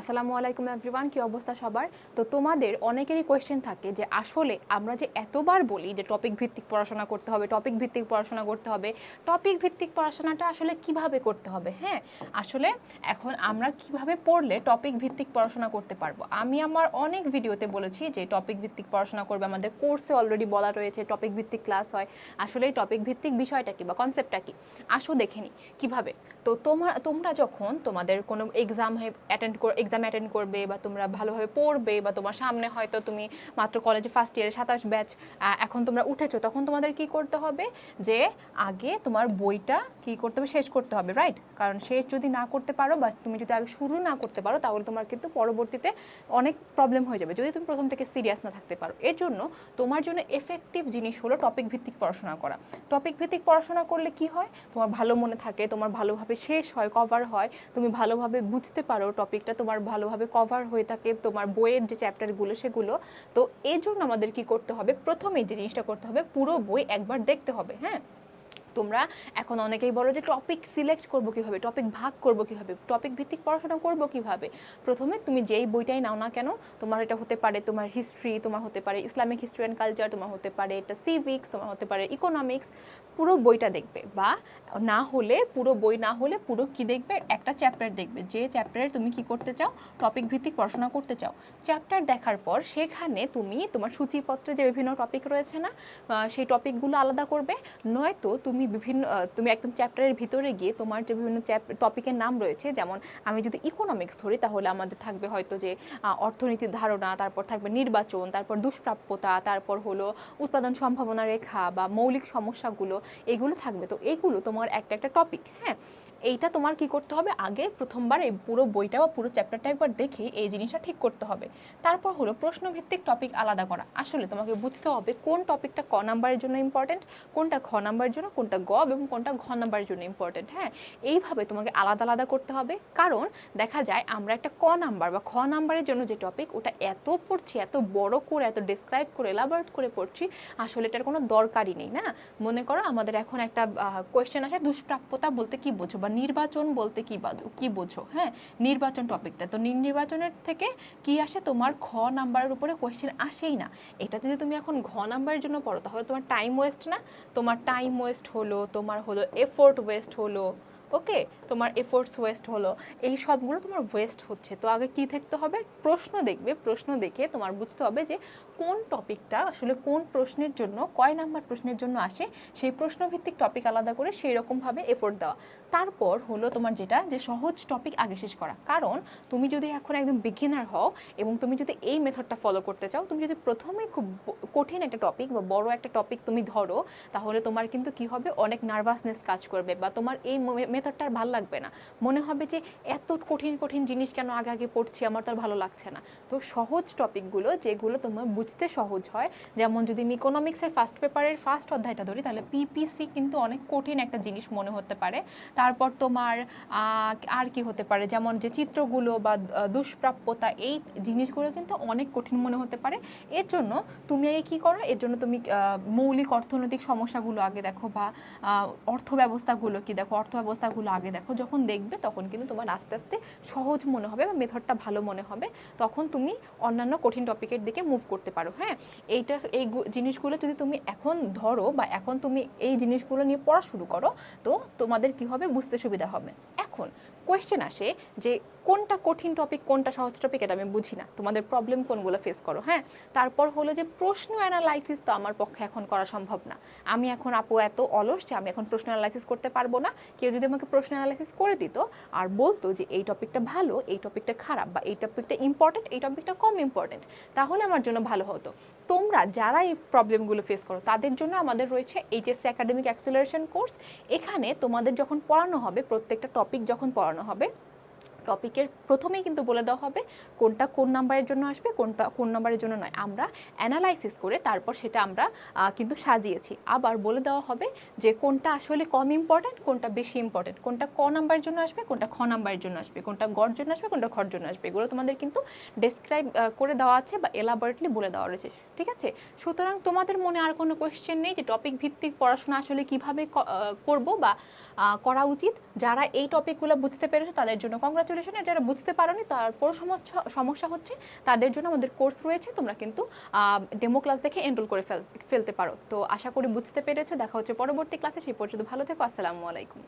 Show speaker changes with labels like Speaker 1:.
Speaker 1: আসসালামু আলাইকুম এভরিওয়ান কি অবস্থা সবার? তো তোমাদের অনেকেরই কোয়েশ্চেন থাকে যে আসলে আমরা যে এতবার বলি যে টপিক ভিত্তিক পড়াশোনা করতে হবে টপিক ভিত্তিক পড়াশোনা করতে হবে টপিক ভিত্তিক পড়াশোনাটা আসলে কীভাবে করতে হবে? হ্যাঁ আসলে এখন আমরা কীভাবে পড়লে টপিক ভিত্তিক পড়াশোনা করতে পারব? আমি আমার অনেক ভিডিওতে বলেছি যে টপিক ভিত্তিক পড়াশোনা করবে। আমাদের কোর্সে অলরেডি বলা রয়েছে টপিক ভিত্তিক ক্লাস হয়। আসলে টপিক ভিত্তিক বিষয়টা কি বা কনসেপ্টটা কি? আসো দেখে নি কীভাবে? তো তোমার তোমরা যখন তোমাদের কোনো এক্সাম অ্যাটেন্ড এক্সাম অ্যাটেন্ড করবে বা তোমরা ভালোভাবে পড়বে বা তোমার সামনে হয়তো তুমি মাত্র কলেজে ফার্স্ট ইয়ারে সাতাশ ব্যাচ এখন তোমরা উঠেছো, তখন তোমাদের কি করতে হবে? যে আগে তোমার বইটা কি করতে হবে? শেষ করতে হবে রাইট কারণ শেষ যদি না করতে পারো বা তুমি যদি আগে শুরু না করতে পারো, তাহলে তোমার কিন্তু পরবর্তীতে অনেক প্রবলেম হয়ে যাবে। যদি তুমি প্রথম থেকে সিরিয়াস না থাকতে পারো, এর জন্য তোমার জন্য এফেক্টিভ জিনিস হলো টপিক ভিত্তিক পড়াশোনা করা। টপিক ভিত্তিক পড়াশোনা করলে কি হয়? তোমার ভালো মনে থাকে, তোমার ভালোভাবে শেষ হয় কভার হয়, তুমি ভালোভাবে বুঝতে পারো টপিকটা তোমার ভালোভাবে কভার হয়ে থাকে, তোমার বইয়ের যে চ্যাপ্টারগুলো সেগুলো। তো এই জন্য আমাদের কি করতে হবে? প্রথমে যে জিনিসটা করতে হবে, পুরো বই একবার দেখতে হবে হ্যাঁ? তোমরা এখন অনেকেই বলো যে টপিক সিলেক্ট করব কীভাবে টপিক ভাগ করব কীভাবে টপিক ভিত্তিক পড়াশোনা করব কীভাবে? প্রথমে তুমি যেই বইটাই নাও না কেন, তোমার এটা হতে পারে তোমার হিস্ট্রি তোমার হতে পারে ইসলামিক হিস্ট্রি অ্যান্ড কালচার তোমার হতে পারে এটা সিভিক্স তোমার হতে পারে ইকোনমিক্স পুরো বইটা দেখবে বা না হলে, পুরো বই না হলে পুরো কি দেখবে? একটা চ্যাপ্টার দেখবে। যে চ্যাপ্টারে তুমি কি করতে চাও? টপিক ভিত্তিক পড়াশোনা করতে চাও। চ্যাপ্টার দেখার পর সেখানে তুমি তোমার সূচিপত্রে যে বিভিন্ন টপিক রয়েছে না সেই টপিকগুলো আলাদা করবে। নয়তো তুমি বিভিন্ন তুমি একদম চ্যাপ্টারের ভিতরে গিয়ে তোমার যে বিভিন্ন টপিকের নাম রয়েছে, যেমন আমি যদি ইকোনমিক্স ধরি, তাহলে আমাদের থাকবে হয়তো যে অর্থনীতির ধারণা, তারপর থাকবে নির্বাচন, তারপর দুষ্প্রাপ্যতা, তারপর হলো উৎপাদন সম্ভাবনা রেখা বা মৌলিক সমস্যাগুলো, এগুলো থাকবে। তো এগুলো তোমার একটা একটা টপিক হ্যাঁ? এইটা তোমার কি করতে হবে? আগে প্রথমবার এই পুরো বইটা বা পুরো চ্যাপ্টারটা একবার দেখে এই জিনিসটা ঠিক করতে হবে। তারপর হলো প্রশ্নভিত্তিক টপিক আলাদা করা। আসলে তোমাকে বুঝতে হবে কোন টপিকটা ক নাম্বারের জন্য ইম্পর্টেন্ট কোনটা খ নাম্বারের জন্য, কোনটা গ এবং কোনটা ঘ নাম্বারের জন্য ইম্পর্টেন্ট হ্যাঁ? এইভাবে তোমাকে আলাদা আলাদা করতে হবে। কারণ দেখা যায় আমরা একটা ক নাম্বার বা খ নাম্বারের জন্য যে টপিক ওটা এত পড়ছি, এত বড় করে, এত ডিসক্রাইব করে এলাবোরেট করে পড়ছি, আসলে এটার কোনো দরকারই নেই, না? মনে করো আমাদের এখন একটা কোয়েশ্চেন আসে, দুষ্প্রাপ্যতা বলতে কি বোঝো? বা নির্বাচন বলতে কি বা- কি বোঝো? হ্যাঁ নির্বাচন টপিকটা তো নির্বাচনের থেকে কি আসে? তোমার খ নাম্বারের উপরে কোয়েশ্চেন আসেই না। এটা যদি তুমি এখন ঘ নাম্বারের জন্য পড়ো, তাহলে তোমার টাইম ওয়েস্ট না। তোমার টাইম ওয়েস্ট হলো, তোমার হলো এফোর্ট ওয়েস্ট হলো। ওকে তোমার এফোর্টস ওয়েস্ট হলো। এই সবগুলো তোমার ওয়েস্ট হচ্ছে। তো আগে কি দেখতে হবে? প্রশ্ন দেখবে, প্রশ্ন দেখে তোমার বুঝতে হবে যে কোন টপিকটা আসলে কোন প্রশ্নের জন্য, কয় নাম্বার প্রশ্নের জন্য আসে, সেই প্রশ্নভিত্তিক টপিক আলাদা করে সেই রকমভাবে এফোর্ট দেওয়া। তারপর হলো তোমার যেটা, যে সহজ টপিক আগে শেষ করা। কারণ তুমি যদি এখন একদম বিগিনার হও এবং তুমি যদি এই মেথডটা ফলো করতে চাও, তুমি যদি প্রথমে খুব কঠিন একটা টপিক বা বড় একটা টপিক তুমি ধরো, তাহলে তোমার কিন্তু কি হবে? অনেক নার্ভাসনেস কাজ করবে বা তোমার এই মেথডটা আর ভালো লাগবে না। মনে হবে যে এত কঠিন কঠিন জিনিস কেন আগে আগে পড়ছি, আমার তো আর ভালো লাগছে না। তো সহজ টপিকগুলো যেগুলো তোমার বুঝতে সহজ হয়, যেমন যদি আমি ইকোনমিক্সের ফার্স্ট পেপারের ফার্স্ট অধ্যায়টা ধরি, তাহলে পিপিসি কিন্তু অনেক কঠিন একটা জিনিস মনে হতে পারে। তারপর তোমার আর কি হতে পারে? যেমন যে চিত্রগুলো বা দুষ্প্রাপ্যতা, এই জিনিসগুলো কিন্তু অনেক কঠিন মনে হতে পারে। এর জন্য তুমি আগে কী করো? এর জন্য তুমি মৌলিক অর্থনৈতিক সমস্যাগুলো আগে দেখো বা অর্থ ব্যবস্থাগুলো কি দেখো? অর্থ ব্যবস্থাগুলো আগে দেখো, যখন দেখবে তখন কিন্তু তোমার আস্তে আস্তে সহজ মনে হবে বা মেথডটা ভালো মনে হবে। তখন তুমি অন্যান্য কঠিন টপিকের দিকে মুভ করতে পারো হ্যাঁ? এইটা, এই জিনিসগুলো যদি তুমি এখন ধরো বা এখন তুমি এই জিনিসগুলো নিয়ে পড়া শুরু করো, তো তোমাদের কি হবে? বুঝতে সুবিধা হবে। এখন কোয়েশ্চেন আসে যে কোনটা কঠিন টপিক কোনটা সহজ টপিক এটা আমি বুঝি না। তোমাদের প্রবলেম কোনগুলো ফেস করো হ্যাঁ? তারপর হলো যে প্রশ্ন অ্যানালাইসিস তো আমার পক্ষে এখন করা সম্ভব না। আমি এখন আপু এত অলস যে আমি এখন প্রশ্ন অ্যানালাইসিস করতে পারব না। কেউ যদি আমাকে প্রশ্ন অ্যানালাইসিস করে দিত আর বলতো যে এই টপিকটা ভালো, এই টপিকটা খারাপ বা এই টপিকটা ইম্পর্টেন্ট এই টপিকটা কম ইম্পর্টেন্ট তাহলে আমার জন্য ভালো হতো। তোমরা যারা এই প্রবলেমগুলো ফেস করো, তাদের জন্য আমাদের রয়েছে এইচএসসি একাডেমিক অ্যাক্সেলারেশন কোর্স এখানে তোমাদের যখন পড়ানো হবে প্রত্যেকটা টপিক যখন পড়ানো হবে। টপিকের প্রথমেই কিন্তু বলে দেওয়া হবে কোনটা কোন নাম্বারের জন্য আসবে, কোনটা কোন নাম্বারের জন্য নয়। আমরা অ্যানালাইসিস করে তারপর সেটা আমরা কিন্তু সাজিয়েছি। আবার বলে দেওয়া হবে যে কোনটা আসলে কম ইম্পর্ট্যান্ট কোনটা বেশি ইম্পর্ট্যান্ট কোনটা ক নাম্বারের জন্য আসবে, কোনটা খ নাম্বারের জন্য আসবে। কোনটা গড় জন্য আসবে, কোনটা খর জন্য আসবে। এগুলো তোমাদের কিন্তু ডেসক্রাইব করে দেওয়া আছে বা এলাবরেটলি বলে দেওয়া রয়েছে। ঠিক আছে? সুতরাং তোমাদের মনে আর কোনো কোয়েশ্চেন নেই যে টপিক ভিত্তিক পড়াশোনা আসলে কীভাবে করব বা করা উচিত। যারা এই টপিকগুলো বুঝতে পেরেছ তাদের জন্য কংগ্রাচুলেশন কংগ্রাচুলেশন যারা বুঝতে পারোনি তারপর সমস্যা সমস্যা হচ্ছে তাদের জন্য আমাদের কোর্স রয়েছে, তোমরা কিন্তু ডেমো ক্লাস দেখে এনরোল করে ফেলতে পারো। তো আশা করি বুঝতে পেরেছ। দেখা হচ্ছে পরবর্তী ক্লাসে সেই পর্যন্ত ভালো থেকো। আসসালামু আলাইকুম।